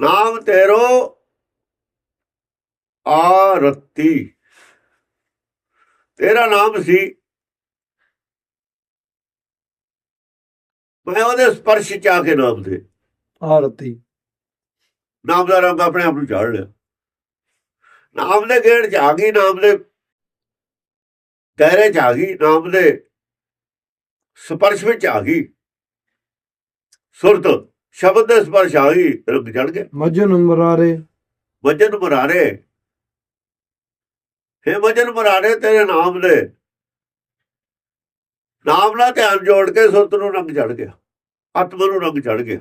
ਨਾਮ ਤੇਰੋ ਆਰਤੀ। ਤੇਰਾ ਨਾਮ ਸੀ। ਮੈਂ ਉਹਦੇ ਸਪਰਸ਼ ਚ ਆ ਕੇ ਨਾਮ ਦੇ। ਆਰਤੀ। ਨਾਮ ਦਾ ਰੰਗ ਆਪਣੇ ਆਪ ਨੂੰ ਝਾੜ ਲਿਆ। ਨਾਮ ਦੇ ਗੇੜ ਚ ਆ ਗਈ ਨਾਮ ਦੇ ਦਾਇਰੇ ਚ ਆ ਗਈ ਨਾਮ ਦੇ ਸਪਰਸ਼ ਵਿੱਚ ਆ ਗਈ। ਸੁਰਤ। ਸ਼ਬਦ ਦੇ ਸਪਰਸ਼ ਆ ਗਈ ਰੰਗ ਚੜ ਗਿਆ ਮਜਨ ਮਰਾਰੇ। ਵਜਨ ਮੁਰਾਰੇ। ਹੈ ਵਜਨ ਮੁਰਾਰੇ ਤੇਰੇ ਨਾਮ ਦੇ। ਨਾਮ ਨਾਲ ਧਿਆਨ ਜੋੜ ਕੇ ਸੁਰਤ ਨੂੰ ਰੰਗ ਚੜ ਗਿਆ। ਆਤਮਾ ਨੂੰ ਰੰਗ ਚੜ ਗਿਆ।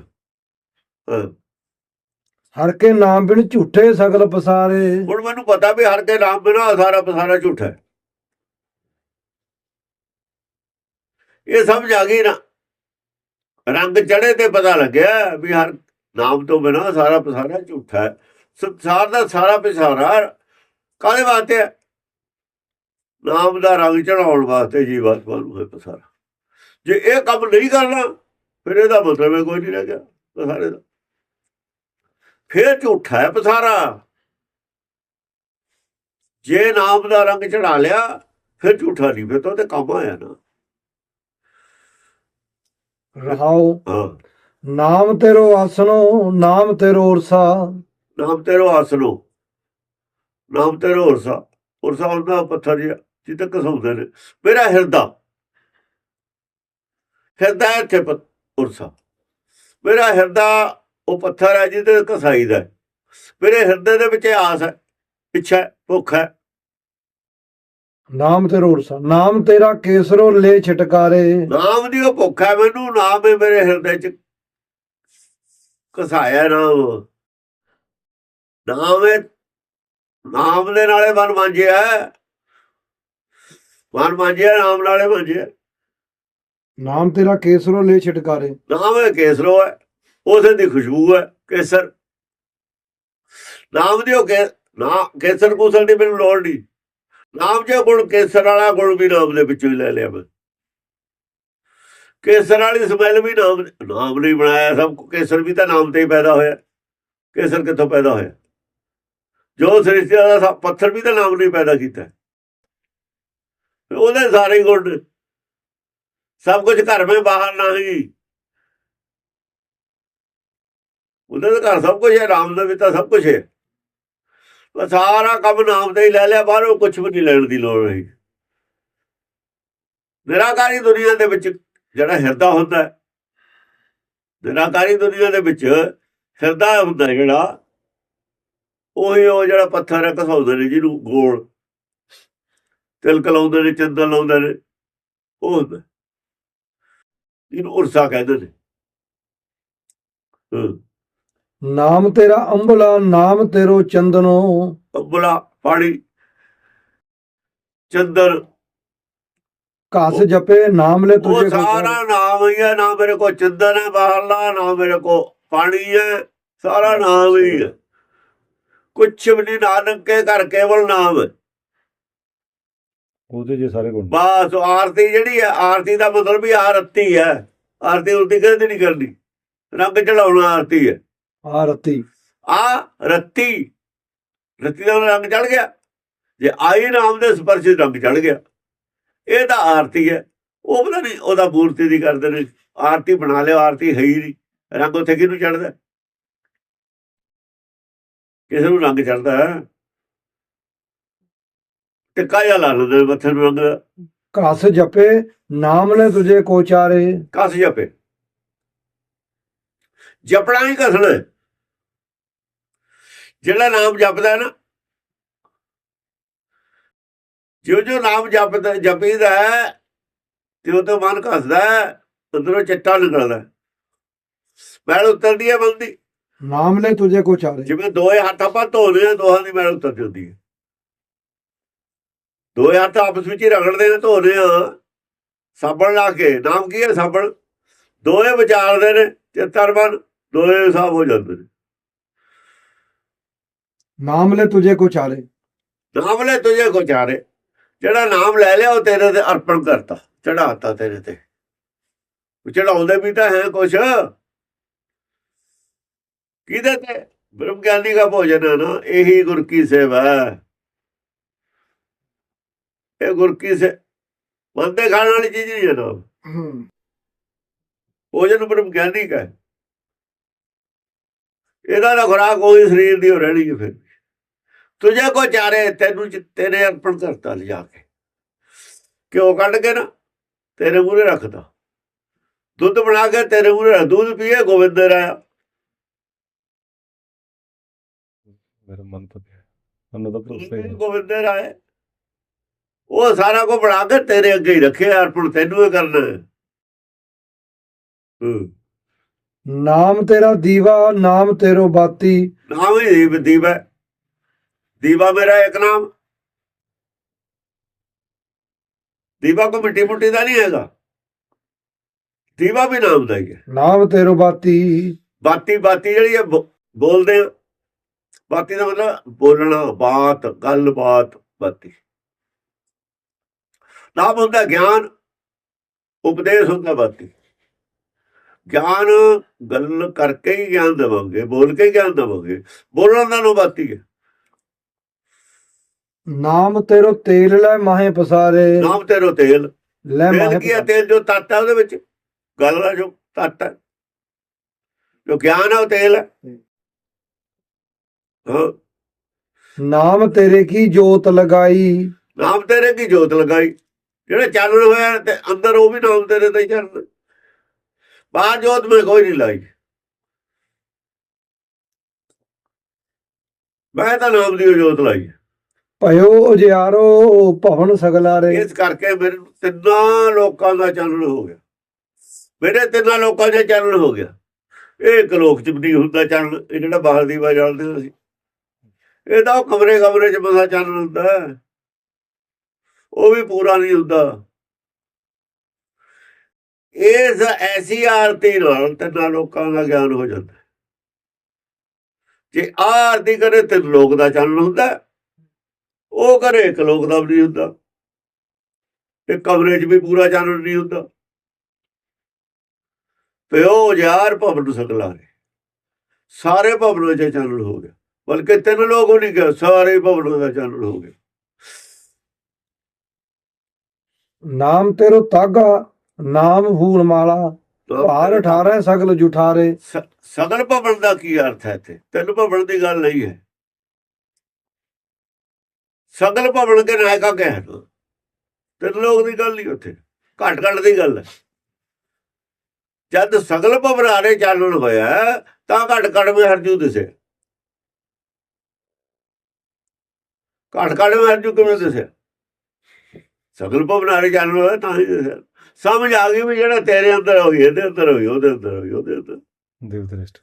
ਹਰ ਕੇ ਨਾਮ ਬਿਨ ਝੂਠੇ ਸਗਲ ਪਸਾਰੇ। ਹੁਣ ਮੈਨੂੰ ਪਤਾ ਵੀ ਹਰ ਕੇ ਨਾਮ ਬਿਨਾ ਸਾਰਾ ਪਸਾਰਾ ਝੂਠਾ ਹੈ। ਇਹ ਸਮਝ ਆ ਗਈ ਨਾ। ਰੰਗ ਚੜੇ ਤੇ ਪਤਾ ਲੱਗਿਆ ਵੀ ਹਰ ਨਾਮ ਤੋਂ ਬਿਨਾ ਸਾਰਾ ਪਸਾਰਾ ਝੂਠਾ ਹੈ। ਸੰਸਾਰ ਦਾ ਸਾਰਾ ਪਸਾਰਾ ਕਾਹਦੇ ਵਾਸਤੇ ਨਾਮ ਦਾ ਰੰਗ ਚੜਾਉਣ ਵਾਸਤੇ ਜੀ ਜੀਵਾਤਮਾ ਨੂੰ ਹੈ ਪਸਾਰਾ। ਜੇ ਇਹ ਕੰਮ ਨਹੀਂ ਕਰਨਾ, ਫਿਰ ਇਹਦਾ ਮਤਲਬ ਹੈ ਕੋਈ ਨਹੀਂ ਰਹਿ ਗਿਆ ਪਸਾਰੇ ਦਾ। ਫਿਰ ਝੂਠਾ ਹੈ ਪਸਾਰਾ। ਜੇ ਨਾਮ ਦਾ ਰੰਗ ਚੜਾ ਲਿਆ, ਫਿਰ ਝੂਠਾ ਨਹੀਂ, ਫਿਰ ਤਾਂ ਤੇ ਕੰਮ ਆਇਆ ਨਾ। ਰਹਾਉ ਨਾਮ ਤੇਰੋ ਆਸਨੋ ਨਾਮ ਤੇਰੋ ਉਰਸਾ ਨਾਮ ਤੇਰੋ ਆਸਨੋ ਨਾਮ ਤੇਰੋ ਉਰਸਾ ਉਰਸਾ ਹੁੰਦਾ ਪੱਥਰ ਜਿਹਾ ਜਿੱਤੇ ਕਸਾਉਂਦੇ ਨੇ। ਮੇਰਾ ਹਿਰਦਾ। ਹਿਰਦਾ ਪ- ਉਰਸਾ ਮੇਰਾ ਹਿਰਦਾ ਉਹ ਪੱਥਰ ਹੈ ਜਿਹਦੇ ਕਸਾਈਦਾ। ਮੇਰੇ ਹਿਰਦੇ ਦੇ ਵਿੱਚ ਆਸ ਹੈ ਇੱਛਾ ਹੈ, ਭੁੱਖ ਹੈ। ਨਾਮ ਤੇਰੋ ਉਰਸਾ ਨਾਮ ਤੇਰਾ ਕੇਸਰੋ ਲੈ ਛਟਕਾਰੇ ਨਾਮ ਦੀ ਉਹ ਭੁੱਖ ਹੈ ਮੈਨੂੰ ਨਾਮ ਹੈ ਮੇਰੇ ਹਿਰਦੇ ਚ ਕਸਾਇਆ ਨਾਮ ਨਾਮ ਹੈ ਨਾਮ ਦੇ ਨਾਲੇ ਮਨ ਮਾਂਜਿਆ। ਮਨ ਮਾਂਜਿਆ ਨਾਮ ਨਾਲੇ ਮਾਂਜਿਆ। ਨਾਮ ਤੇਰਾ ਕੇਸਰੋ ਲੈ ਛਟਕਾਰੇ ਨਾਮ ਹੈ ਕੇਸਰੋ ਹੈ। ਉਸੇ ਦੀ ਖੁਸ਼ਬੂ ਹੈ ਕੇਸਰ। ਨਾਮ ਦੀ ਉਹ ਕੇ ਨਾ ਕੇਸਰ ਕੂਸਰ ਦੀ ਮੈਨੂੰ ਲੋੜ ਨਹੀਂ। ਨਾਮ ਜੇ ਗੁਣ ਕੇਸਰ ਵਾਲਾ ਗੁਣ ਵੀ ਨਾਮ ਦੇ ਵਿੱਚੋਂ ਹੀ ਲੈ ਲਿਆ ਮੈਂ। ਕੇਸਰ ਵਾਲੀ ਸਮੈਲ ਵੀ ਨਾਮ ਨਾਮ ਨਹੀਂ ਬਣਾਇਆ ਸਭ ਕੇਸਰ ਵੀ ਤਾਂ ਨਾਮ ਤੇ ਹੀ ਪੈਦਾ ਹੋਇਆ। ਕੇਸਰ ਕਿੱਥੋਂ ਪੈਦਾ ਹੋਇਆ? ਜੋ ਸ੍ਰਿਸ਼ਟੀ ਦਾ ਪੱਥਰ ਵੀ ਤਾਂ ਨਾਮ ਨਹੀਂ ਪੈਦਾ ਕੀਤਾ। ਉਹਦੇ ਸਾਰੇ ਗੁਣ। ਨੇ। ਸਭ ਕੁਝ ਘਰ में ਬਾਹਰ ਨਹੀਂ ਉਹਦੇ ਘਰ ਸਭ ਕੁਝ ਹੈ, ਰਾਮ ਦਾ ਵੀ ਤਾਂ ਸਭ ਕੁਝ ਹੈ। ਸਾਰਾ ਕੰਮ ਨਾਮ ਤੇ ਹੀ ਲੈ ਲਿਆ, ਬਾਹਰੋਂ ਕੁਝ ਵੀ ਨਹੀਂ ਲੈਣ ਦੀ ਲੋੜ ਨਹੀਂ ਨਿਰਾਕਾਰੀ ਦੁਨੀਆ ਦੇ ਵਿੱਚ ਜਿਹੜਾ ਹਿਰਦਾ ਹੁੰਦਾ ਹੈ, ਨਿਰਾਕਾਰੀ ਦੁਨੀਆ ਦੇ ਵਿੱਚ ਹਿਰਦਾ ਹੁੰਦਾ ਜਿਹੜਾ, ਉਹੀ ਉਹ ਜਿਹੜਾ ਪੱਥਰ ਹੈ, ਘਸਾਉਂਦੇ ਨੇ ਜਿਹਨੂੰ ਗੋਲ, ਤਿਲਕ ਲਾਉਂਦੇ ਨੇ, ਚੰਦਨ ਲਾਉਂਦੇ ਨੇ, ਉਹ ਹੁੰਦਾ ਇਹਨੂੰ ਉਰਸਾ ਕਹਿੰਦੇ ਨੇ। ਹਾਂ। ਨਾਮ ਤੇਰਾ ਅੰਬਲਾ ਨਾਮ ਤੇਰੋ ਚੰਦਨੋ। ਅੰਬਲਾ ਪਾਣੀ। ਚੰਦਰ। ਘਸ ਜਪੇ ਨਾਮ ਲੈ ਉਹ ਤੁਝੇ ਕੋ ਸਾਰਾ ਨਾਮ ਹੀ ਹੈ ਨਾ ਮੇਰੇ ਕੋ ਚੰਦਨ ਹੈ ਬਾਹਰਲਾ ਨਾ ਮੇਰੇ ਕੋ ਪਾਣੀ ਹੈ ਸਾਰਾ ਨਾਮ ਹੀ ਹੈ। ਕੁਛ ਵੀ ਨਹੀਂ ਨਾਨਕ ਕੇ ਘਰ ਕੇਵਲ ਨਾਮ ਹੈ। ਉਹਦੇ ਜੇ ਸਾਰੇ ਗੁਣ। ਬਸ ਆਰਤੀ ਜਿਹੜੀ ਹੈ ਆਰਤੀ ਦਾ ਮਤਲਬ ਵੀ ਆਰਤੀ ਹੈ। ਆਰਤੀ ਉਲਟੀ ਕਦੇ ਨਹੀਂ ਕਰਨੀ। ਰੰਗ ਚੜਾਉਣਾ ਆਰਤੀ ਹੈ। ਆਰਤੀ ਆ ਰੱਤੀ। ਰੱਤੀ ਦਾ ਰੰਗ ਚੜ ਗਿਆ। ਜੇ ਆਈ ਨਾਮ ਦੇ ਸਪਰਸ਼ ਰੰਗ ਚੜ ਗਿਆ। ਇਹ ਤਾਂ ਆਰਤੀ ਹੈ। ਉਹ ਪਤਾ ਨਹੀਂ ਉਹਦਾ ਮੂਰਤੀ ਦੀ ਕਰਦੇ ਨੇ। ਆਰਤੀ ਬਣਾ ਲਿਓ ਆਰਤੀ ਹੈ ਹੀ ਨਹੀਂ। ਰੰਗ ਉੱਥੇ ਕਿਹਨੂੰ ਚੜਦਾ ਕਿਸੇ ਨੂੰ ਰੰਗ ਚੜਦਾ ਟਿੱਕਾ ਜਿਹਾ ਲਾ ਲੈਂਦੇ ਮੱਥੇ ਨੂੰ ਰੰਗ। ਘਸ ਜਪੇ ਨਾਮ ਲੈ ਤੁਝੇ ਕੋ ਚਾਰੇ। ਕਸ ਜਪੇ। ਜਪਣਾ ਹੀ ਕਸਣਾ। ਜਿਹੜਾ ਨਾਮ ਜਪਦਾ ਨਾ ਜਿਉਂ ਜਿਉਂ ਨਾਮ ਜਪਦਾ ਜਪੀਦਾ ਹੈ ਤੇ ਉਹ ਤੋਂ ਮਨ ਘਸਦਾ ਹੈ ਅੰਦਰੋਂ ਚਿੱਟਾ ਨਿਕਲਦਾ। ਮੈਲ ਉਤਰਦੀ ਹੈ ਮਨ ਦੀ ਨਾਮ ਲੈ ਤੁਝੇ ਕੋ ਚਾਰੇ। ਜਿਵੇਂ ਦੋਏ ਹੱਥ ਆਪਾਂ ਧੋਦੇ ਆ ਦੋਹਾਂ ਦੀ ਮੈਲ ਉਤਰ ਜਾਂਦੀ ਹੈ। ਦੋਏ ਹੱਥ ਆਪਸ ਵਿੱਚ ਹੀ ਰਗੜਦੇ ਨੇ ਧੋਦੇ ਆ। ਸਾਬਣ ਲਾ ਕੇ ਨਾਮ ਕੀ ਹੈ ਸਾਬਣ? ਦੋਏ ਵਿਚਾਰਦੇ ਨੇ ਚਿੱਤਰ ਮਨ। ਦੋਏ ਸਾਫ਼ ਹੋ ਜਾਂਦੇ ਨੇ। ਨਾਮ ਲੈ ਤੁਝੇ ਕੋ ਚਾਰੇ। ਨਾਮ ਲੈ ਤੁਝੇ ਕੋ ਚਾਰੇ। ਜਿਹੜਾ ਨਾਮ ਲੈ ਲਿਆ ਉਹ ਤੇਰੇ ਤੇ ਅਰਪਣ ਕਰਤਾ ਚੜਾਤਾ ਤੇਰੇ ਤੇ। ਚੜਾਉਂਦੇ ਵੀ ਤਾਂ ਹੈ ਕੁਛ। ਕਿਹਦੇ ਤੇ? ਬ੍ਰਹਮ ਗਿਆਨੀ ਦਾ ਭੋਜਨ ਹੈ ਨਾ ਇਹੀ ਗੁਰ ਕੀ ਸੇਵਾ ਇਹ ਗੁਰ ਕੀ ਸੇ ਬੰਦੇ ਖਾਣ ਵਾਲੀ ਚੀਜ਼ ਨਹੀਂ ਹੈ ਨਾ। ਭੋਜਨ ਬ੍ਰਹਮ ਗਿਆਨੀ ਦਾ ਹੈ। ਇਹਦਾ ਨਾ ਖੁਰਾਕ ਕੋਈ ਸਰੀਰ ਦੀ ਹੋ ਰਹਿਣੀ ਹੈ ਫਿਰ। ਤੁਝੇ ਕੋ ਚਾਰੇ ਤੈਨੂੰ ਤੇਰੇ ਅਰਪਣ ਕਰਤਾ ਲਿਜਾ ਕੇ। ਕਿਉਂ ਕੱਢ ਕੇ ਨਾ ਤੇਰੇ ਮੂਹਰੇ ਰੱਖਦਾ ਦੁੱਧ ਬਣਾ ਕੇ ਤੇਰੇ ਰੱਖ ਦੁੱਧ ਪੀਏ ਗੋਬਿੰਦ ਰਾਇਆ ਮੇਰਾ ਮਨ ਤਾਂ ਪਿਆ। ਮੈਨੂੰ ਤਾਂ ਭਰੋਸਾ ਹੀ ਨਹੀਂ। ਗੋਬਿੰਦ ਰਾਏ ਉਹ ਸਾਰਾ ਕੁਝ ਬਣਾ ਕੇ ਤੇਰੇ ਅੱਗੇ ਹੀ ਰੱਖਿਆ ਅਰਪਣ ਤੈਨੂੰ ਹੀ ਕਰਨਾ ਹੂੰ। ਨਾਮ ਤੇਰਾ ਦੀਵਾ ਨਾਮ ਤੇਰੋ ਬਾਤੀ। ਨਾਮ ਹੀ ਦੀਵਾ ਹੈ। ਦੀਵਾ ਮੇਰਾ ਇੱਕ ਨਾਮ। ਦੀਵਾ ਕੋ ਮਿੱਟੀ ਮੁੱਟੀ ਦਾ ਨਹੀਂ ਹੈਗਾ। ਦੀਵਾ ਵੀ ਨਾਮ ਦਾ ਹੀ ਹੈ। ਨਾਮ ਤੇਰੋ ਬਾਤੀ। ਬਾਤੀ ਬਾਤੀ ਜਿਹੜੀ ਹੈ ਬੋ- ਬੋਲਦੇ ਆ ਬਾਤੀ ਦਾ ਮਤਲਬ ਬੋਲਣਾ ਬਾਤ ਗੱਲਬਾਤ ਬਾਤੀ। ਨਾਮ ਹੁੰਦਾ ਗਿਆਨ ਉਪਦੇਸ਼ ਹੁੰਦਾ ਬਾਤੀ। ਗਿਆਨ ਗੱਲ ਕਰਕੇ ਹੀ ਗਿਆਨ ਦੇਵਾਂਗੇ ਬੋਲ ਕੇ ਗਿਆਨ ਦੇਵਾਂਗੇ। ਬੋਲਣ ਦਾ ਨੂੰ ਬਾਤੀ ਹੈ? ਨਾਮ ਤੇਰੋ ਤੇਲ ਲੈ ਮਾਹੇ ਪਸਾਰੇ। ਨਾਮ ਤੇਰੋ ਤੇਲ। ਲੈ ਮਾਹੇ ਕੀ। ਤੇਲ ਜੋ ਤੱਤ ਹੈ ਉਹਦੇ ਵਿੱਚ। ਗੱਲ ਦਾ ਜੋ ਤੱਤ ਹੈ। ਜੋ ਗਿਆਨ ਹੈ ਉਹ ਤੇਲ ਹੈ। ਨਾਮ ਤੇਰੇ ਕੀ ਜੋਤ ਲਗਾਈ? ਨਾਮ ਤੇਰੇ ਕੀ ਜੋਤ ਲਗਾਈ? ਜਿਹੜੇ ਚਾਨਣ ਹੋਇਆ ਤੇ ਅੰਦਰ ਉਹ ਵੀ ਨਾਮ ਤੇਰੇ ਤੇ ਹੀ ਚੱਲਦਾ। ਬਾਹਰ ਜੋਤ ਮੈਂ ਕੋਈ ਨਹੀਂ ਲਾਈ। ਮੈਂ ਤਾਂ ਨਾਮ ਦੀ ਜੋਤ ਲਾਈ। ਭਇਓ ਉਜਿਆਰੋ ਭਵਨ ਸਗਲਾਰੇ ਇਸ ਕਰਕੇ ਮੇਰੇ ਤਿੰਨਾਂ ਲੋਕਾਂ ਦਾ ਚਾਨਣ ਹੋ ਗਿਆ। ਮੇਰੇ ਤਿੰਨਾਂ ਲੋਕਾਂ ਦਾ ਚਾਨਣ ਹੋ ਗਿਆ। ਇਹ ਇੱਕ ਲੋਕ ਚ ਨਹੀਂ ਹੁੰਦਾ ਚਾਨਣ ਇਹ ਜਿਹੜਾ ਬਾਹਰ ਦੀ ਵਾ ਜਾਣਦੇ ਅਸੀਂ ਇਹ ਤਾਂ ਉਹ ਕਮਰੇ ਕਮਰੇ ਚ ਮਸਾ ਚਾਨਣ ਹੁੰਦਾ। ਉਹ ਵੀ ਪੂਰਾ ਨਹੀਂ ਹੁੰਦਾ। ਇਸ ਐਸੀ ਆਰਤੀ ਨਾਲ ਤਿੰਨਾਂ ਲੋਕਾਂ ਦਾ ਗਿਆਨ ਹੋ ਜਾਂਦਾ। ਜੇ ਆਰਤੀ ਕਰੇ ਤੇ ਲੋਕ ਦਾ ਚਾਨਣ ਹੁੰਦਾ। ਉਹ ਕਰੇ, ਇੱਕ ਲੋਕ ਦਾ ਵੀ ਨਹੀਂ ਹੁੰਦਾ। ਤੇ ਕਮਰੇ 'ਚ ਵੀ ਪੂਰਾ ਚਾਨਣ ਨਹੀਂ ਹੁੰਦਾ। ਪਿਓ ਯਾਰ ਭਵਨ ਸਕਲਾਰੇ ਸਾਰੇ ਭਵਨਾਂ 'ਚ ਚਾਨਣ ਹੋ ਗਿਆ। ਬਲਕਿ ਤਿੰਨ ਲੋਕ ਨਹੀਂ ਗਏ, ਸਾਰੇ ਭਵਨਾਂ ਦਾ ਚਾਨਣ ਹੋ ਗਿਆ। ਨਾਮ ਤੇਰੋ ਤਾਗਾ। ਨਾਮ ਫੂਲ ਮਾਲਾ ਭਾਰ 18 ਸਗਲ ਜੁਠਾਰੇ। ਸਗਲ ਭਵਨ ਦਾ ਕੀ ਅਰਥ ਹੈ ਇੱਥੇ? ਤਿੰਨ ਭਵਨ ਦੀ ਗੱਲ ਨਹੀਂ ਹੈ। ਸਗਲ ਭਵਨ ਕੇ ਨਾਇਕਾ ਕਹਿ ਦੋ ਤਿੰਨ ਲੋਕ ਦੀ ਗੱਲ ਨਹੀਂ ਉੱਥੇ। ਘੱਟ ਘੱਟ ਦੀ ਗੱਲ ਹੈ। ਜਦ ਸਗਲ ਭਵਨ ਆਰੇ ਚਾਨਣ ਹੋਇਆ ਤਾਂ ਘੱਟ ਘੱਟ ਮੇ ਹਰਜੂ ਦਿਸੇ। ਘੱਟ ਘੱਟ ਮੇ ਹਰਜੂ ਕਿਵੇਂ ਦਿਸੇ? ਸਗਲ ਭਵਨ ਆਰੇ ਚਾਨਣ ਹੋਇਆ ਤਾਂ ਹੀ ਦਿਸਿਆ ਸਮਝ ਆ ਗਈ ਵੀ ਜਿਹੜਾ ਤੇਰੇ ਅੰਦਰ ਹੋਈ ਇਹਦੇ ਅੰਦਰ ਹੋਈ ਉਹਦੇ ਅੰਦਰ ਹੋਈ ਉਹਦੇ ਅੰਦਰ। ਦੇਵ ਦ੍ਰਿਸ਼ਟ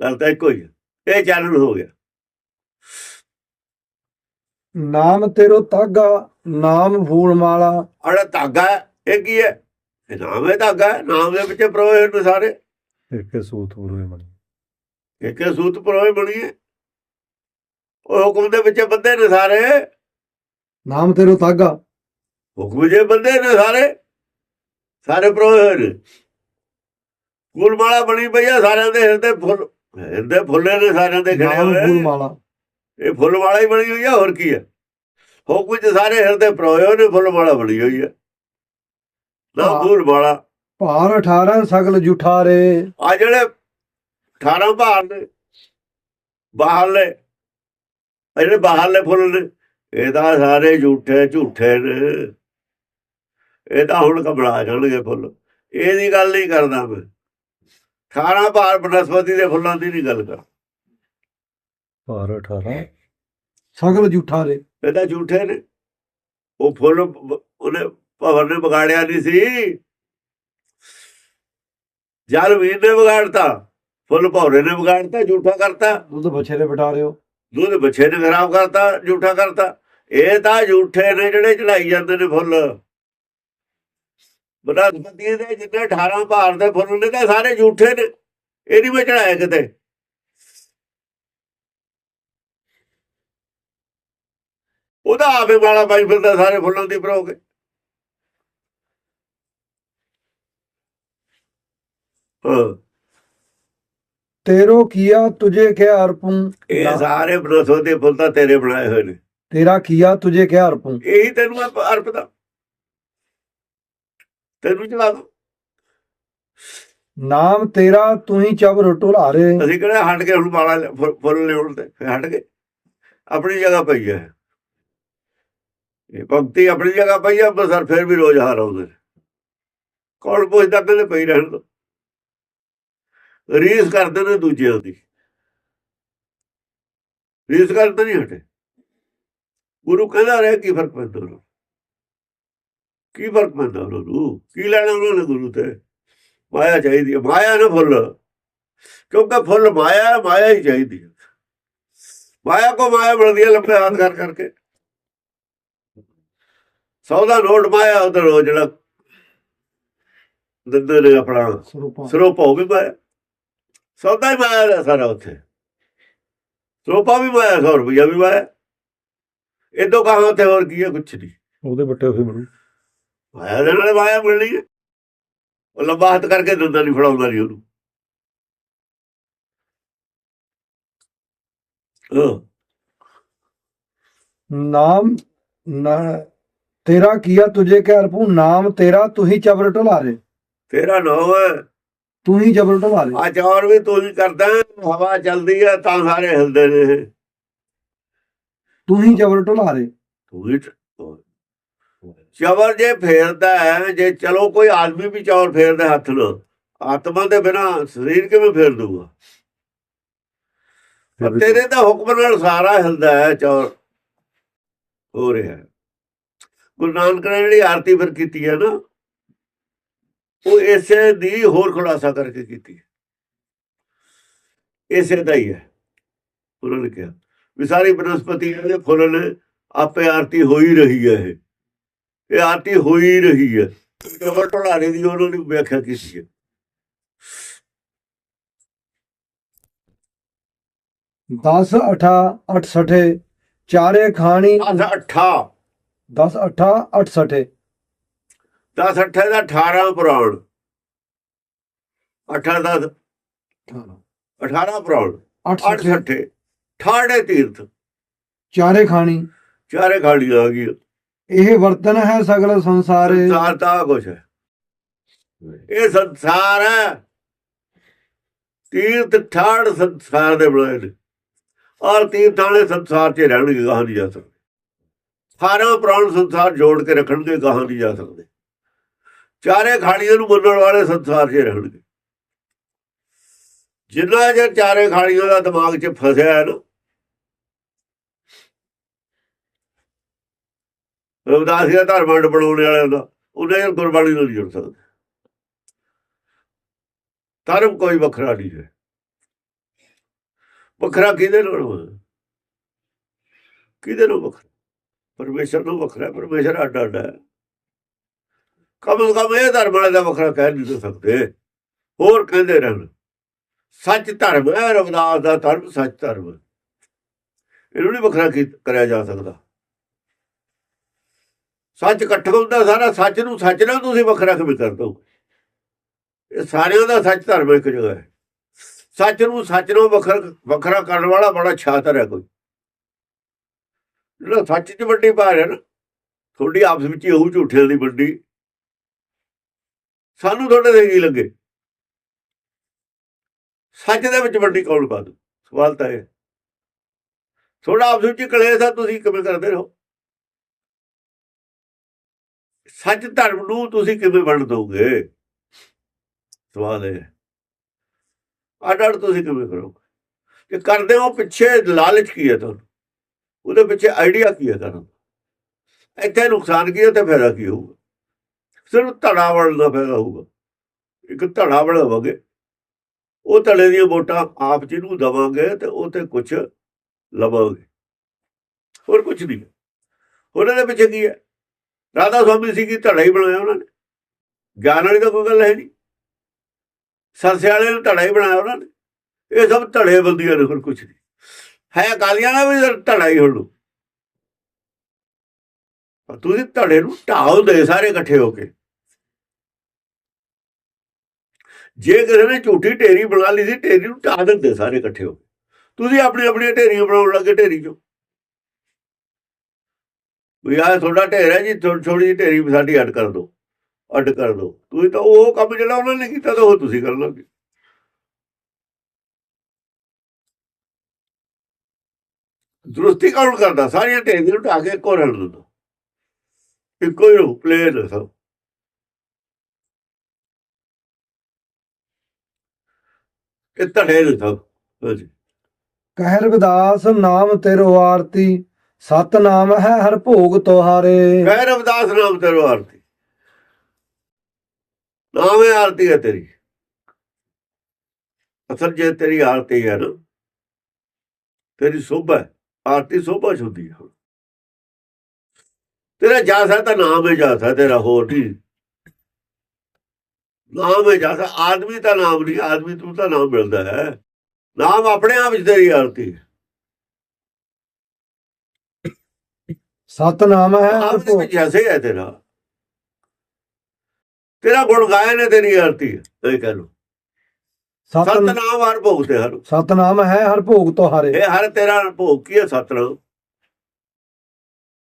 ਗੱਲ ਤਾਂ ਇੱਕੋ ਹੀ ਇਹ ਚਾਨਣ ਹੋ ਗਿਆ। ਨਾਮ ਤੇਰੋ ਤਾਗਾ ਨਾਮ ਫੂਲ ਮਾਲਾ ਅੜਾ ਹੈ, ਇਹ ਕੀ ਹੈ? ਇਹ ਨਾਮ ਹੈ ਹੈ, ਨਾਮ ਦੇ ਵਿੱਚ ਪਰੋਏ ਨੇ ਸਾਰੇ। ਇੱਕ ਸੂਤ ਪੂਰੇ ਬਣੀ ਇੱਕ ਸੂਤ ਪਰੋਏ ਬਣੀ ਹੈ। ਉਹ ਹੁਕਮ ਦੇ ਵਿੱਚ ਬੰਦੇ ਨੇ ਸਾਰੇ। ਨਾਮ ਤੇਰੋ ਤਾਗਾ। ਹੁਕਮ ਜੇ ਬੰਦੇ ਨੇ ਸਾਰੇ। ਸਾਰੇ ਪਰੋਏ ਹੋਏ ਨੇ ਫੁੱਲ ਮਾਲਾ ਬਣੀ ਪਈ ਆ ਸਾਰਿਆਂ ਦੇ ਹਿਰਦੇ ਫੁੱਲ ਹਿਰਦੇ ਫੁੱਲੇ ਨੇ ਸਾਰਿਆਂ ਦੇ ਖੜੇ ਹੋਏ ਮਾਲਾ। ਇਹ ਫੁੱਲ ਮਾਲਾ ਹੀ ਬਣੀ ਹੋਈ ਆ ਹੋਰ ਕੀ ਹੈ ਹੁਕਮ ਚ ਸਾਰੇ ਹਿਰਦੇ ਪਰੋਏ ਹੋਏ ਨੇ ਫੁੱਲ ਮਾਲਾ ਬਣੀ ਹੋਈ ਹੈ ਨਾ ਹਾਂ। ਫੁੱਲ ਮਾਲਾ। ਭਾਰ 18 ਸਗਲ ਜੁਠਾਰੇ। ਆ ਜਿਹੜੇ 18 ਬਾਹਰ ਨੇ ਬਾਹਰਲੇ ਆ ਜਿਹੜੇ ਬਾਹਰਲੇ ਫੁੱਲ ਨੇ। ਇਹ ਤਾਂ ਸਾਰੇ ਝੂਠੇ ਝੂਠੇ ਨੇ। ਇਹ ਤਾਂ ਹੁਣ ਘਬਰਾ ਜਾਣਗੇ ਫੁੱਲ। ਇਹਦੀ ਗੱਲ ਨਹੀਂ ਕਰਦਾ ਮੈਂ। 18 ਬਾਹਰ ਬਨਸਪਤੀ ਦੇ ਫੁੱਲਾਂ ਦੀ ਨਹੀਂ ਗੱਲ ਕਰ। ਭਾਰ 18 ਸਗਲ ਜੁਠਾਰੇ ਇਹ ਤਾਂ ਝੂਠੇ ਨੇ। ਉਹ ਫੁੱਲ ਉਹਨੇ ਭਵਨ ਨੇ ਵਿਗਾੜਿਆ ਨਹੀਂ ਸੀ। ਜਲ ਵੀਰ ਨੇ ਵਿਗਾੜਤਾ। ਫੁੱਲ ਭੌਰੇ ਨੇ ਵਿਗਾੜਤਾ ਝੂਠਾ ਕਰਤਾ। ਦੁੱਧ ਬਛੇਰੇ ਬਟਾਰਿਓ ਦੁੱਧ ਬੱਚੇ ਨੇ ਖਰਾਬ ਕਰਤਾ ਝੂਠਾ ਕਰਤਾ। ਇਹ ਤਾਂ ਝੂਠੇ ਨੇ ਜਿਹੜੇ ਚੜਾਈ ਜਾਂਦੇ ਨੇ ਫੁੱਲ। ਬਨਸਪਤੀ ਦੇ ਜਿੰਨੇ 18 ਭਾਰ ਦੇ ਫੁੱਲ ਨੇ ਤਾਂ ਸਾਰੇ ਝੂਠੇ ਨੇ। ਇਹ ਨਹੀਂ ਮੈਂ ਚੜਾਇਆ ਕਿਤੇ। ਉਹਦਾ ਆਪੇ ਵਾਲਾ ਪਾਈ ਫਿਰਦਾ ਸਾਰੇ ਫੁੱਲਾਂ ਦੀ ਪਰੋ ਕੇ। ਹਾਂ। ਤੇਰੋ ਕੀਆ ਤੁਝੇ ਕਿਆ ਅਰਪੂੰ ਇਹ ਸਾਰੇ ਬਨਸੋ ਦੇ ਫੁੱਲ ਤਾਂ ਤੇਰੇ ਬਣਾਏ ਹੋਏ ਨੇ। ਤੇਰਾ ਕੀਆ ਤੁਝੇ ਕਿਆ ਅਰਪੂੰ ਇਹੀ ਤੈਨੂੰ ਅਰਪ- ਅਰਪਦਾ ਤੈਨੂੰ ਚਲਾ ਦੋ ਨਾਮ ਤੇਰਾ ਤੂੰ ਹੀ ਚਬਰ ਢੁਲਾਰੇ ਅਸੀਂ ਕਿਹੜਾ ਹਟ ਕੇ ਹੁਣ ਵਾਲਾ ਫੁੱਲ- ਲਿਆਉਣ ਤੇ ਹਟ ਗਏ ਆਪਣੀ ਜਗ੍ਹਾ ਪਈ ਹੈ ਇਹ ਭਗਤੀ ਆਪਣੀ ਜਗ੍ਹਾ ਪਈ ਹੈ ਬਸਰ ਫਿਰ ਵੀ ਰੋਜ਼ ਹਾਰ ਆਉਂਦੇ। ਕੌਣ ਪੁੱਛਦਾ ਕਹਿੰਦੇ ਪਈ ਰਹਿਣ ਦੋ। ਰੀਸ ਕਰਦੇ ਨੇ ਦੂਜਿਆਂ ਦੀ। ਰੀਸ ਕਰਦੇ ਨਹੀਂ ਹਟੇ। ਗੁਰੂ ਕਹਿੰਦਾ ਰਿਹਾ ਕੀ ਫ਼ਰਕ ਪੈਂਦਾ ਕੀ ਫ਼ਰਕ ਪੈਂਦਾ ਉਹਨਾਂ ਨੂੰ? ਕੀ ਲੈਣਾ ਉਹਨਾਂ ਨੇ ਗੁਰੂ ਤੇ? ਮਾਇਆ ਚਾਹੀਦੀ ਹੈ। ਮਾਇਆ ਨਾ ਫੁੱਲ। ਕਿਉਂਕਿ ਫੁੱਲ ਮਾਇਆ ਹੈ, ਮਾਇਆ ਹੀ ਚਾਹੀਦੀ ਹੈ। ਮਾਇਆ ਕੋ ਮਾਇਆ ਮਿਲਦੀ ਹੈ ਲੰਬੇ ਹੱਥ ਕਰ ਕਰਕੇ। ਸੌਦਾ ਨੋਟ ਮਾਇਆ ਉਧਰ ਉਹ ਜਿਹੜਾ ਦਿੰਦੇ ਨੇ ਆਪਣਾ ਸਰੂਪਾ। ਸਰੋਪਾ ਉਹ ਵੀ ਮਾਇਆ। ਸੌਦਾ ਹੀ ਮਾਇਆ ਦਾ ਸਾਰਾ ਉੱਥੇ। ਸਰੋਪਾ ਵੀ ਮਾਇਆ 100 ਰੁਪਇਆ ਵੀ ਮਾਇਆ। ਇਦੋਂ ਕਹਾਂ ਉੱਥੇ ਹੋਰ ਕੀ ਹੈ? ਕੁਛ ਨਹੀਂ। ਉਹਦੇ ਬੱਟੇ ਹੋਏ ਬਣੂ। ਮਾਇਆ ਦੇ ਨਾਲ ਮਾਇਆ ਮਿਲਣੀ ਹੈ ਉਹ ਲੰਬਾ ਹੱਥ ਕਰਕੇ ਦਿੰਦਾ ਨਹੀਂ ਫੜਾਉਂਦਾ ਨਹੀਂ ਉਹਨੂੰ। ਨਾਮ ਨਾ ਤੇਰਾ ਕੀਆ ਤੁਝੇ ਕਿਆ ਅਰਪੂੰ ਨਾਮ ਤੇਰਾ ਤੂੰ ਹੀ ਚਬਰ ਢੁਲਾਰੇ ਤੇਰਾ ਨਾਮ ਹੈ। ਤੂੰ ਹੀ ਜਬਰ ਢੁਲਾਰੇ ਆ ਚੌਰ ਵੀ ਤੂੰ ਹੀ ਕਰਦਾ ਹਵਾ ਚੱਲਦੀ ਹੈ ਤਾਂ ਸਾਰੇ ਹਿਲਦੇ ਨੇ ਤੂੰ ਹੀ ਜਬਰ ਢੁਲਾਰੇ ਤੂੰ ਹੀ ਚਵਰ ਜੇ ਫੇਰਦਾ ਹੈ ਜੇ ਚਲੋ ਕੋਈ ਆਦਮੀ ਵੀ ਚੌਰ ਫੇਰਦਾ ਹੱਥ ਨਾਲ ਆਤਮਾ ਦੇ ਬਿਨਾ ਸਰੀਰ ਕਿਵੇਂ ਫੇਰ ਦੂਗਾ ਤੇਰੇ ਤਾਂ ਹੁਕਮ ਨਾਲ ਸਾਰਾ ਹਿਲਦਾ ਹੈ ਚੌਰ ਹੋ ਰਿਹਾ ਗੁਰੂ ਨਾਨਕ ਨੇ ਜਿਹੜੀ ਆਰਤੀ ਫਿਰ ਕੀਤੀ ਹੈ ਨਾ ਉਹ ਇਸੇ ਦੀ ਹੋਰ ਖੁਲਾਸਾ ਕਰਕੇ ਕੀਤੀ ਇਸੇ ਦਾ ਹੀ ਹੈ। ਉਹਨਾਂ ਨੇ ਕਿਹਾ ਵੀ ਸਾਰੀ ਬਨਸਪਤੀ ਦੇ ਫੁੱਲ ਨੇ ਆਪੇ ਆਰਤੀ ਹੋ ਹੀ ਰਹੀ ਹੈ ਇਹ। ਇਹ ਆਰਤੀ ਹੋ ਹੀ ਰਹੀ ਹੈ। ਕਬਰ ਢੋਲਾਰੇ ਦੀ ਉਹਨਾਂ ਨੇ ਵਿਆਖਿਆ ਕੀਤੀ ਹੈ ਦਸ ਅਠਾ 68 ਚਾਰੇ ਖਾਣੀ। ਦਸ ਅੱਠਾ 10 ਅਠਾ 68 ਦਸ ਅੱਠੇ ਦਾ 18 ਪੁਰਾਣ। ਅੱਠਾ ਦਾ 18 ਪੁਰਾਣ। 68 68 ਠਾੜੇ ਤੀਰਥ। ਚਾਰੇ ਖਾਣੀ। ਚਾਰੇ ਖਾੜੀਆਂ ਆ ਗਈਆਂ। ਇਹ ਵਰਤਨ ਹੈ ਸਗਲ ਸੰਸਾਰੇ। ਸੰਸਾਰ ਤਾਂ ਕੁਛ ਹੈ। ਇਹ ਸੰਸਾਰ ਹੈ। ਤੀਰਥ ਠਾੜ ਸੰਸਾਰ ਦੇ ਬਣਾਏ ਨੇ। ਔਰ ਤੀਰਥ ਵਾਲੇ ਸੰਸਾਰ 'ਚ ਰਹਿਣਗੇ, ਗਾਹਾਂ ਨਹੀਂ ਜਾ ਸਕਦੇ। ਸਾਰਾ ਪ੍ਰਾਣ ਸੰਸਾਰ ਜੋੜ ਕੇ ਰੱਖਣਗੇ, ਗਾਹਾਂ ਨਹੀਂ ਜਾ ਸਕਦੇ। ਚਾਰੇ ਖਾੜੀਆਂ ਨੂੰ ਮੰਨਣ ਵਾਲੇ ਸੰਸਾਰ 'ਚ ਰਹਿਣਗੇ। ਜਿੰਨਾ ਜੇ ਚਾਰੇ ਖਾੜੀਆਂ ਦਾ ਦਿਮਾਗ 'ਚ ਫਸਿਆ ਹੈ ਨਾ ਰਵਿਦਾਸੀਆ ਧਰਮ ਵੰਡ ਬਣਾਉਣ ਵਾਲਿਆਂ ਦਾ ਉਹਨੇ ਇਹ ਗੁਰਬਾਣੀ ਨਾਲ ਨਹੀਂ ਜੁੜ ਸਕਦਾ। ਧਰਮ ਕੋਈ ਵੱਖਰਾ ਨਹੀਂ ਹੈ। ਵੱਖਰਾ ਕਿਹਦੇ ਨਾਲ ਵਾ? ਕਿਹਦੇ ਨਾਲ ਵੱਖਰਾ? ਪਰਮੇਸ਼ਰ ਨੂੰ ਵੱਖਰਾ ਪਰਮੇਸ਼ਰ ਅੱਡ ਅੱਡ ਹੈ। ਕਮ ਕਮ ਇਹ ਧਰਮ ਵਾਲੇ ਦਾ ਵੱਖਰਾ ਕਹਿ ਨਹੀਂ ਸਕਦੇ। ਹੋਰ ਕਹਿੰਦੇ ਰਹਿਣ। ਸੱਚ ਧਰਮ ਹੈ, ਰਵਿਦਾਸ ਦਾ ਧਰਮ ਸੱਚ ਧਰਮ ਇਹਨੂੰ ਨਹੀਂ ਵੱਖਰਾ ਕਰਿਆ ਜਾ ਸਕਦਾ। ਸੱਚ ਇਕੱਠ ਹੁੰਦਾ ਸਾਰਾ, ਸੱਚ ਨੂੰ ਸੱਚ ਨਾਲ ਤੁਸੀਂ ਵੱਖਰਾ ਕਿਵੇਂ ਕਰ ਦੋ ਇਹ ਸਾਰਿਆਂ ਦਾ ਸੱਚ ਧਰਮ ਇੱਕ ਜਗ੍ਹਾ ਹੈ। ਸੱਚ ਨੂੰ ਸੱਚ ਨੂੰ ਵੱਖਰਾ ਵੱਖਰਾ ਕਰਨ ਵਾਲਾ ਬੜਾ ਛਾਤਰ ਹੈ ਕੋਈ। ਜਿਹੜਾ ਸੱਚ 'ਚ ਵੱਡੀ ਭਾਰ ਹੈ ਨਾ, ਤੁਹਾਡੀ ਆਪਸ ਵਿੱਚ ਹੀ ਉਹ ਝੂਠਿਆਂ ਦੀ ਵੱਡੀ। ਸਾਨੂੰ ਤੁਹਾਡੇ ਦੇ ਕੀ ਲੱਗੇ? ਸੱਚ ਦੇ ਵਿੱਚ ਵੱਡੀ ਕੌਣ ਪਾ ਦੂ? ਸਵਾਲ ਤਾਂ ਇਹ ਥੋੜਾ ਆਪਸ ਵਿੱਚ ਹੀ ਕਲੇਸ਼ ਆ, ਤੁਸੀਂ ਕਿਵੇਂ ਕਰਦੇ ਰਹੋ? ਸੱਚ ਧਰਮ ਨੂੰ ਤੁਸੀਂ ਕਿਵੇਂ ਵੰਡ ਦੋਗੇ? ਸਵਾਲ ਇਹ ਹੈ। ਅੱਡ ਅੱਡ ਤੁਸੀਂ ਕਿਵੇਂ ਕਰੋਗੇ? ਜੇ ਕਰਦੇ ਹੋ, ਪਿੱਛੇ ਲਾਲਚ ਕੀ ਹੈ ਤੁਹਾਨੂੰ? ਉਹਦੇ ਪਿੱਛੇ ਆਈਡੀਆ ਕੀ ਹੈ ਕਰਨ ਇੱਥੇ ਨੁਕਸਾਨ ਕੀ ਹੈ ਤੇ ਫਾਇਦਾ ਕੀ ਹੋਊਗਾ? ਸਿਰਫ ਧੜਾ ਵੜਨ ਦਾ ਫਾਇਦਾ ਹੋਊਗਾ। ਇੱਕ ਧੜਾ ਬਣਾਵਾਂਗੇ। ਉਹ ਧੜੇ ਦੀਆਂ ਵੋਟਾਂ ਆਪ ਜੀ ਨੂੰ ਦਵਾਂਗੇ ਤੇ ਉਹ ਤੇ ਕੁਝ ਲਵਾਂਗੇ। ਹੋਰ ਕੁਝ ਨਹੀਂ। ਉਹਨਾਂ ਦੇ ਪਿੱਛੇ ਕੀ ਹੈ? ਰਾਧਾ ਸਵਾਮੀ ਸੀ ਕੀ ਧੜਾ ਹੀ ਬਣਾਇਆ ਉਹਨਾਂ ਨੇ। ਗਿਆਨ ਵਾਲੀ ਤਾਂ ਕੋਈ ਗੱਲ ਹੈ ਨਹੀਂ। ਸਰਸੇ ਵਾਲੇ ਨੂੰ ਧੜਾ ਹੀ ਬਣਾਇਆ ਉਹਨਾਂ ਨੇ। ਇਹ ਸਭ ਧੜੇ ਬੰਦੀਆਂ ਨੇ, ਹੋਰ ਕੁਝ ਨਹੀਂ। ਹੈ ਅਕਾਲੀਆਂ ਦਾ ਵੀ ਧੜਾ ਹੀ ਹੁਣ ਪਰ ਤੁਸੀਂ ਧੜੇ ਨੂੰ ਢਾਓ ਦੇ ਸਾਰੇ ਇਕੱਠੇ ਹੋ ਕੇ। ਜੇ ਕਿਸੇ ਨੇ ਝੂਠੀ ਢੇਰੀ ਬਣਾ ਲਈ ਸੀ, ਢੇਰੀ ਨੂੰ ਢਾ ਦਿੰਦੇ ਸਾਰੇ ਇਕੱਠੇ ਹੋ ਕੇ। ਤੁਸੀਂ ਆਪਣੀ ਆਪਣੀਆਂ ਢੇਰੀਆਂ ਬਣਾਉਣ ਲੱਗੇ ਢੇਰੀ ਚੋਂ। ਵੀ ਆਹ ਤੁਹਾਡਾ ਢੇਰ ਹੈ ਜੀ ਥੋੜੀ ਜਿਹੀ ਢੇਰੀ ਸਾਡੀ ਅੱਡ ਕਰ ਦਿਓ ਅੱਡ ਕਰ ਦਿਓ ਤੁਸੀਂ ਤਾਂ ਉਹ ਕੰਮ ਜਿਹੜਾ ਉਹਨਾਂ ਨੇ ਕੀਤਾ ਤਾਂ ਉਹ ਤੁਸੀਂ ਕਰ ਲਓਗੇ। ਦਰੁਸਤੀ ਕੌਣ ਕਰਦਾ, ਸਾਰੀਆਂ ਢੇਰੀਆਂ ਨੂੰ ਢਾ ਕੇ ਇੱਕੋ ਦਿੰਦਾ ਇੱਕੋ ਹੀ ਪਲੇਨ ਸਭ। ਇਹ ਧੜੇ ਨੇ ਸਭ? ਹਾਂਜੀ। ਕਹਿ ਰਵਿਦਾਸ ਨਾਮ ਤੇਰੋ ਆਰਤੀ। ਸਤ ਨਾਮ ਹੈ ਹਰ ਭੋਗ ਤੁਹਾਰੇ। ਕਹਿ ਰਵਿਦਾਸ ਨਾਮ ਤੇਰੋ ਆਰਤੀ। ਨਾਮ ਹੈ ਆਰਤੀ ਹੈ ਤੇਰੀ। ਅਸਲ ਜੇ ਤੇਰੀ ਆਰਤੀ ਹੈ ਨਾ, ਤੇਰੀ ਸੋਭਾ ਆਰਤੀ ਸੋਭਾ ਚ ਹੁੰਦੀ ਹੈ ਤੇਰਾ ਜਾਸਾ ਤਾਂ ਨਾਮ ਹੈ ਜਾਸਾ ਤੇਰਾ ਹੋਰ ਨਹੀਂ। ਨਾਮ ਹੈ ਜਾਸਾ ਆਦਮੀ ਤਾਂ ਨਾਮ ਨਹੀਂ, ਆਦਮੀ ਤੂੰ ਤਾਂ ਨਾਮ ਮਿਲਦਾ ਹੈ। ਨਾਮ ਆਪਣੇ ਆਪ ਵਿੱਚ ਤੇਰੀ ਆਰਤੀ ਹੈ। ਸਤ ਨਾਮ ਹੈ ਹਰ ਆਪ ਦੇ ਵਿੱਚ ਐਸੇ ਹੈ ਤੇਰਾ ਤੇਰਾ ਗੁਣ ਗਾਇਆ ਨੇ ਤੇਰੀ ਆਰਤੀ। ਹੈ ਇਹ ਕਹ ਲੋ ਸਤ ਸਤਨਾਮ ਹਰ ਭੋਗ ਤੇ ਹਰ। ਸਤ ਨਾਮ ਹੈ ਹਰ ਭੋਗ ਤੁਹਾਰੇ ਇਹ ਹਰ ਤੇਰਾ ਭੋਗ ਕੀ ਹੈ? ਸਤਨਾਮ।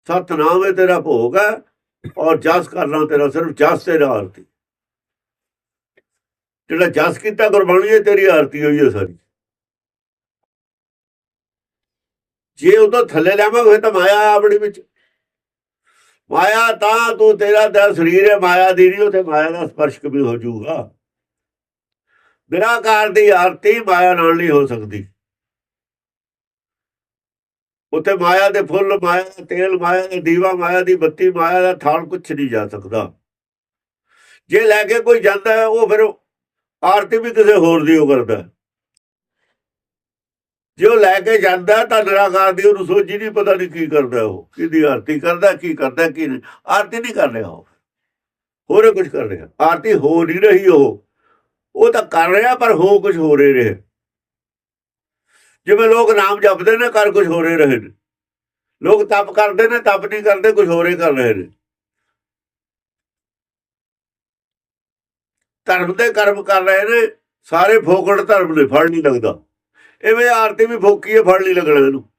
ਸਤਨਾਮ ਹੈ ਤੇਰਾ ਭੋਗ ਹੈ ਔਰ ਜਸ ਕਰਨਾ ਤੇਰਾ ਸਿਰਫ ਜਸ ਤੇਰਾ ਆਰਤੀ। ਜਿਹੜਾ ਜਸ ਕੀਤਾ ਗੁਰਬਾਣੀ ਹੈ ਤੇਰੀ ਆਰਤੀ ਹੋਈ ਹੈ ਸਾਰੀ। ਜੇ ਉਹ ਤੋਂ ਥੱਲੇ ਲਾਵਾਂਗੇ ਤਾਂ ਮਾਇਆ ਹੈ ਆਪਣੀ ਵਿੱਚ ਮਾਇਆ, ਤਾਂ ਤੂੰ ਤੇਰਾ ਦਾ ਸਰੀਰ ਹੈ, ਮਾਇਆ ਦੀ ਨਹੀਂ, ਉਥੇ ਮਾਇਆ ਦਾ ਸਪਰਸ਼ ਵੀ ਹੋ ਜਾਊਗਾ। ਨਿਰਾਕਾਰ ਦੀ ਆਰਤੀ ਮਾਇਆ ਨਾਲ ਨਹੀਂ ਹੋ ਸਕਦੀ। ਉੱਥੇ ਮਾਇਆ ਦੇ ਫੁੱਲ, ਮਾਇਆ ਦਾ ਤੇਲ, ਮਾਇਆ ਦਾ ਦੀਵਾ, ਮਾਇਆ ਦੀ ਬੱਤੀ, ਮਾਇਆ ਦਾ ਥਾਲ ਕੁਛ ਨਹੀਂ ਜਾ ਸਕਦਾ। ਜੇ ਲੈ ਕੇ ਕੋਈ ਜਾਂਦਾ ਉਹ ਫਿਰ ਆਰਤੀ ਵੀ ਕਿਸੇ ਹੋਰ ਦੀ ਉਹ ਕਰਦਾ ਜੇ ਉਹ ਲੈ ਕੇ ਜਾਂਦਾ ਤਾਂ ਨਿਰਾਕਾਰ ਦੀ ਉਹਨੂੰ ਸੋਝੀ ਨਹੀਂ ਪਤਾ ਨਹੀਂ ਕੀ ਕਰਦਾ ਉਹ, ਕਿਹਦੀ ਆਰਤੀ ਕਰਦਾ, ਕੀ ਕਰਦਾ, ਕੀ ਨਹੀਂ। ਆਰਤੀ ਨਹੀਂ ਕਰ ਰਿਹਾ ਉਹ। ਹੋਰ ਕੁਝ ਕਰ ਰਿਹਾ। ਆਰਤੀ ਹੋ ਨਹੀਂ ਰਹੀ ਉਹ। ਉਹ ਤਾਂ ਕਰ ਰਿਹਾ, ਪਰ ਹੋ ਕੁਝ ਹੋ ਰਹੇ ਰਹੇ। ਜਿਵੇਂ ਲੋਕ ਨਾਮ ਜਪਦੇ ਨੇ, ਕਰ ਕੁਝ ਹੋ ਰਹੇ ਰਹੇ ਨੇ। ਲੋਕ ਤਪ ਕਰਦੇ ਨੇ, ਤਪ ਨਹੀਂ ਕਰਦੇ ਕੁਝ ਹੋਰੇ ਕਰ ਰਹੇ ਨੇ। ਧਰਮ ਦੇ ਕਰਮ ਕਰ ਰਹੇ ਨੇ, ਸਾਰੇ ਫੋਕੜ ਧਰਮ ਨੇ ਫੜ ਨਹੀਂ ਲੱਗਦਾ। ਐਵੇਂ ਆਰਤੀ ਵੀ ਫੋਕੀ ਹੈ ਫੜ ਨਹੀਂ ਲੱਗਣਾ ਇਹਨੂੰ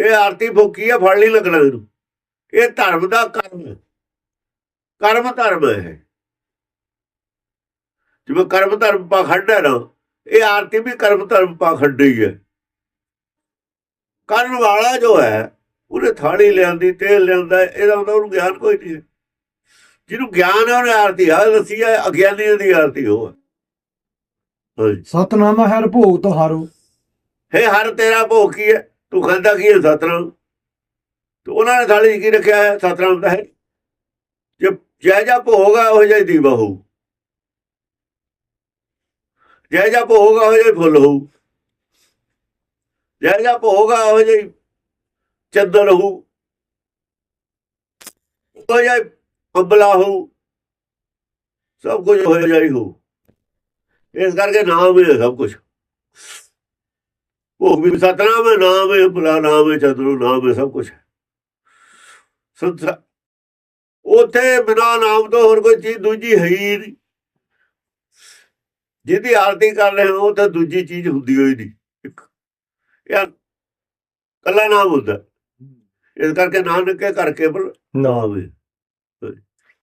ਇਹ ਆਰਤੀ ਫੋਕੀ ਹੈ ਫੜ ਨਹੀਂ ਲੱਗਣਾ ਇਹਨੂੰ ਇਹ ਧਰਮ ਦਾ ਕਰਮ ਹੈ। ਕਰਮ ਧਰਮ ਹੈ ਇਹ। ਜਿਵੇਂ ਕਰਮ ਧਰਮ ਪਾਖੰਡ ਹੈ ਨਾ, ਇਹ ਆਰਤੀ ਵੀ ਕਰਮ ਧਰਮ ਪਾਖੰਡ ਹੀ ਹੈ। ਕਰਨ ਵਾਲਾ ਜੋ ਹੈ, ਉਹਨੇ ਥਾਲੀ ਲਿਆਂਦੀ, ਤੇਲ ਲਿਆਂਦਾ, ਇਹਦਾ ਹੁੰਦਾ ਉਹਨੂੰ ਗਿਆਨ ਕੋਈ ਨਹੀਂ ਹੈ। ਜਿਹਨੂੰ ਗਿਆਨ ਹੈ, ਉਹਨੇ ਆਰਤੀ ਆ ਦੱਸੀ ਹੈ, ਅਗਿਆਨੀਆਂ ਦੀ ਆਰਤੀ ਉਹ ਹੈ ਹਾਂਜੀ। ਸਤ ਨਾਮ ਹੈ ਹਰ ਭੋਗ ਤੁਹਾਰੋ। ਹੈ ਹਰ ਤੇਰਾ ਭੋਗ ਕੀ ਹੈ? ਤੂੰ ਖਾਂਦਾ ਕੀ ਹੈ ਸਤਨਾਮ? ਤੇ ਉਹਨਾਂ ਨੇ ਥਾਲੀ ਕੀ ਰੱਖਿਆ ਹੈ? ਸਤਨਾਮ ਦਾ ਹੈ ਜੇ ਜੈ ਜਾ ਭੋਗ ਹੈ ਉਹ ਹੀ ਦੀਵਾ ਹੋਊ। ਜੈ ਜਾ ਭੋਗ ਹੈ ਉਹ ਹੀ ਫੁੱਲ ਹੋਊ। ਜੈ ਜਾ ਭੋਗ ਹੈ ਉਹ ਜਿਹਾ ਹੀ ਚੱਦਲ ਹੋਊ। ਉਹ ਹੀ ਅੰਬਲਾ ਹੋਊ। ਸਭ ਕੁਝ ਹੋ ਜਾਈ ਹੋ ਇਸ ਕਰਕੇ ਨਾਮ ਹੀ ਹੈ ਸਭ ਕੁਝ ਉਹ ਵੀ ਸਤਨਾਮ ਹੈ ਨਾਮ ਹੈ ਬੁਲਾ ਨਾਮ ਹੈ ਚਤੁਰ ਨਾਮ ਹੈ ਸਭ ਕੁਝ ਸੰਸਾਰ ਉਥੇ ਬਿਨਾ ਨਾਮ ਤੋਂ ਹੋਰ ਕੋਈ ਚੀਜ਼ ਦੂਜੀ ਹੈ ਹੀ ਨਹੀਂ। ਜਿਹਦੀ ਆਰਤੀ ਕਰ ਰਹੇ ਹੋ ਉਹ ਤਾਂ ਦੂਜੀ ਚੀਜ਼ ਹੁੰਦੀ ਹੋਈ ਨਹੀਂ। ਇੱਕ ਯਾਰ ਕੱਲਾ ਨਾਮ ਹੁੰਦਾ। ਇਸ ਕਰਕੇ ਨਾਨਕ ਕੇ ਕਰਕੇ ਨਾਮ ਹੈ।